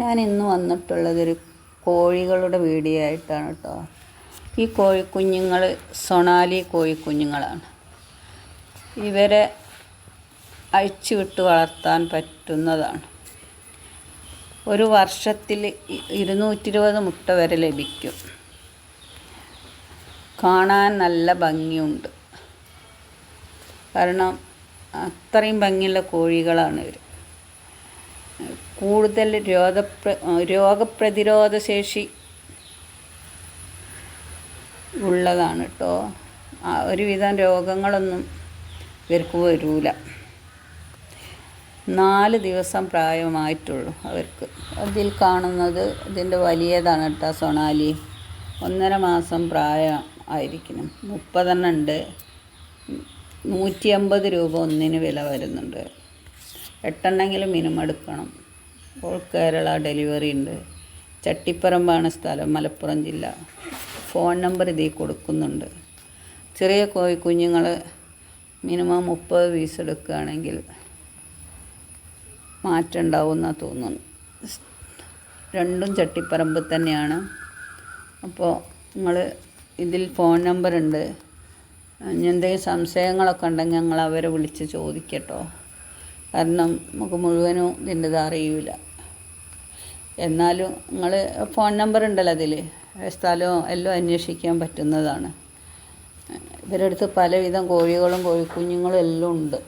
ഞാൻ ഇന്ന് വന്നിട്ടുള്ളതൊരു കോഴികളുടെ വീഡിയോ ആയിട്ടാണ് കേട്ടോ. ഈ കോഴിക്കുഞ്ഞുങ്ങൾ സൊണാലി കോഴിക്കുഞ്ഞുങ്ങളാണ്. ഇവരെ അഴിച്ചു വിട്ട് വളർത്താൻ പറ്റുന്നതാണ്. ഒരു വർഷത്തിൽ ഇ- ഇരുന്നൂറ്റി ഇരുപത് മുട്ട വരെ ലഭിക്കും. കാണാൻ നല്ല ഭംഗിയുണ്ട്. കാരണം അത്രയും ഭംഗിയുള്ള കോഴികളാണ് ഇവർ കൂടുതൽ രോഗപ്ര രോഗപ്രതിരോധ ശേഷി ഉള്ളതാണ് കേട്ടോ ഒരുവിധം രോഗങ്ങളൊന്നും ഇവർക്ക് വരൂല. നാല് ദിവസം പ്രായമായിട്ടുള്ളൂ അവർക്ക്. അതിൽ കാണുന്നത് ഇതിന്റെ വലിയതാണ് കേട്ടോ സൊണാലി. ഒന്നര മാസം പ്രായം ആയിരിക്കണം. മുപ്പതെണ്ണം ഉണ്ട്. നൂറ്റി അമ്പത് രൂപ ഒന്നിന് വില വരുന്നുണ്ട്. എട്ടെണ്ണെങ്കിലും മിനിമം എടുക്കണം. ഓൾ കേരള ഡെലിവറി ഉണ്ട്. ചട്ടിപ്പറമ്പാണ് സ്ഥലം മലപ്പുറം ജില്ല. ഫോൺ നമ്പർ ഇതിൽ കൊടുക്കുന്നുണ്ട്. ചെറിയ കോഴി കുഞ്ഞുങ്ങൾ മിനിമം മുപ്പത് പീസ് എടുക്കുകയാണെങ്കിൽ മാറ്റം ഉണ്ടാവുമെന്നാണ് തോന്നുന്നു. രണ്ടും ചട്ടിപ്പറമ്പ് തന്നെയാണ്. അപ്പോൾ നിങ്ങൾ ഇതിൽ ഫോൺ നമ്പർ ഇനി എന്തെങ്കിലും സംശയങ്ങളൊക്കെ ഉണ്ടെങ്കിൽ ഞങ്ങൾ അവരെ വിളിച്ച് ചോദിക്കട്ടോ. കാരണം നമുക്ക് മുഴുവനും ഇതിന്റെ അറിയില്ല എന്നാലും നിങ്ങൾ ഫോൺ നമ്പർ ഉണ്ടല്ലോ അതിൽ സ്ഥലവും എല്ലാം അന്വേഷിക്കാൻ പറ്റുന്നതാണ്. ഇവരുടെ അടുത്ത് പലവിധം കോഴികളും കോഴിക്കുഞ്ഞുങ്ങളും എല്ലാം ഉണ്ട്.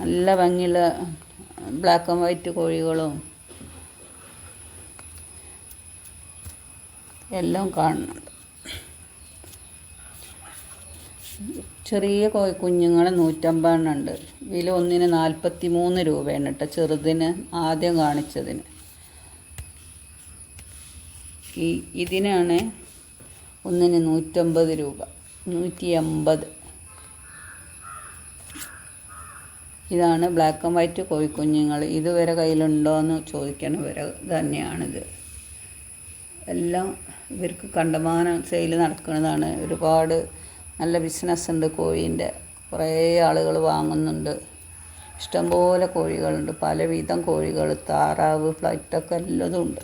നല്ല ഭംഗിയുള്ള ബ്ലാക്ക് ആൻഡ് വൈറ്റ് കോഴികളും എല്ലാം കാണുന്നുണ്ട്. ചെറിയ കോഴി കുഞ്ഞുങ്ങൾ നൂറ്റമ്പതെണ്ണം ഉണ്ട് വില ഒന്നിന് നാൽപ്പത്തി മൂന്ന് രൂപയാണ് കേട്ടോ ചെറുതിന് ആദ്യം കാണിച്ചതിന്. ഈ ഇതിനാണ് ഒന്നിന് നൂറ്റമ്പത് രൂപ. നൂറ്റി എൺപത് ഇതാണ് ബ്ലാക്ക് ആൻഡ് വൈറ്റ് കോഴിക്കുഞ്ഞുങ്ങൾ ഇതുവരെ കയ്യിലുണ്ടോ എന്ന് ചോദിക്കണം വരെ തന്നെയാണിത്. എല്ലാം ഇവർക്ക് കണ്ടമാനം സെയിൽ നടക്കുന്നതാണ് ഒരുപാട് നല്ല ബിസിനസ് ഉണ്ട് കോഴീന്റെ. കുറേ ആളുകൾ വാങ്ങുന്നുണ്ട്. ഇഷ്ടംപോലെ കോഴികളുണ്ട്. പലവിധം കോഴികൾ താറാവ് ഫ്ലൈറ്റൊക്കെ എല്ലതും ഉണ്ട്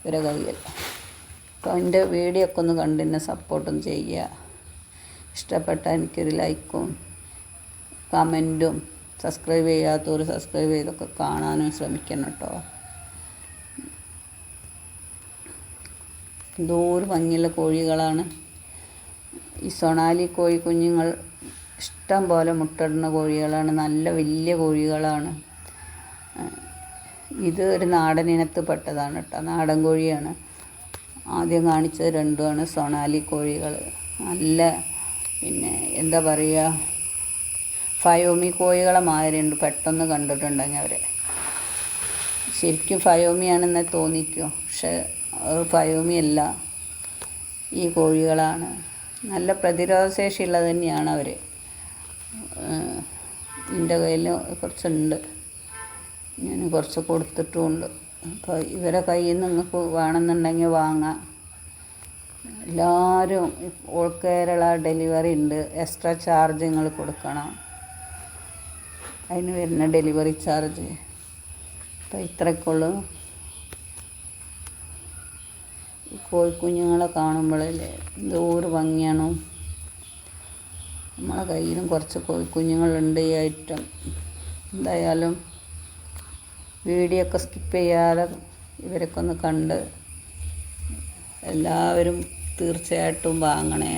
ഇവരെ കയ്യിൽ. അപ്പോൾ എന്റെ വീഡിയോ ഒക്കെ ഒന്ന് കണ്ട് എന്നെ സപ്പോർട്ടും ചെയ്യുക. ഇഷ്ടപ്പെട്ട എനിക്കൊരു ലൈക്കും കമന്റും സബ്സ്ക്രൈബ് ചെയ്യാത്തവർ സബ്സ്ക്രൈബ് ചെയ്തൊക്കെ കാണാനും ശ്രമിക്കണം കേട്ടോ. എന്തോ ഒരു ഭംഗിയുള്ള കോഴികളാണ്. ഈ സൊണാലി കോഴി കുഞ്ഞുങ്ങൾ ഇഷ്ടം പോലെ മുട്ടയിടുന്ന കോഴികളാണ് നല്ല വലിയ കോഴികളാണ്. ഇത് ഒരു നാടൻ ഇനത്ത് പെട്ടതാണ് കേട്ടോ നാടൻ കോഴിയാണ്. ആദ്യം കാണിച്ചത് രണ്ടുമാണ് സൊണാലി കോഴികൾ. നല്ല പിന്നെ എന്താ പറയുക ഫയോമി കോഴികളെ മാതിരിയുണ്ട് പെട്ടെന്ന് കണ്ടിട്ടുണ്ടെങ്കിൽ അവരെ. ശരിക്കും ഫയോമിയാണെന്ന് തോന്നിക്കോ പക്ഷെ ഫയോമിയല്ല ഈ കോഴികളാണ്. നല്ല പ്രതിരോധശേഷി ഉള്ളത് തന്നെയാണ് അവർ എന്റെ കയ്യിൽ കുറച്ചുണ്ട്. ഞാൻ കുറച്ച് കൊടുത്തിട്ടുമുണ്ട്. അപ്പോൾ ഇവരെ കയ്യിൽ നിന്ന് നിങ്ങൾക്ക് വേണമെന്നുണ്ടെങ്കിൽ വാങ്ങാം. എല്ലാവരും ഓൾ കേരള ഡെലിവറി ഉണ്ട്. എക്സ്ട്രാ ചാർജ് നിങ്ങൾ കൊടുക്കണം. അതിന് വരുന്ന ഡെലിവറി ചാർജ്. അപ്പോൾ ഇത്രയ്ക്കുള്ളൂ കോഴിക്കുഞ്ഞുങ്ങളെ കാണുമ്പോഴല്ലേ എന്തോരു ഭംഗിയാണോ. നമ്മളെ കയ്യിലും കുറച്ച് കോഴിക്കുഞ്ഞുങ്ങളുണ്ട് ഈ ഐറ്റം. എന്തായാലും വീഡിയോ ഒക്കെ സ്കിപ്പ് ചെയ്യാതെ ഇവരൊക്കെ ഒന്ന് കണ്ട് എല്ലാവരും തീർച്ചയായിട്ടും വാങ്ങണേ.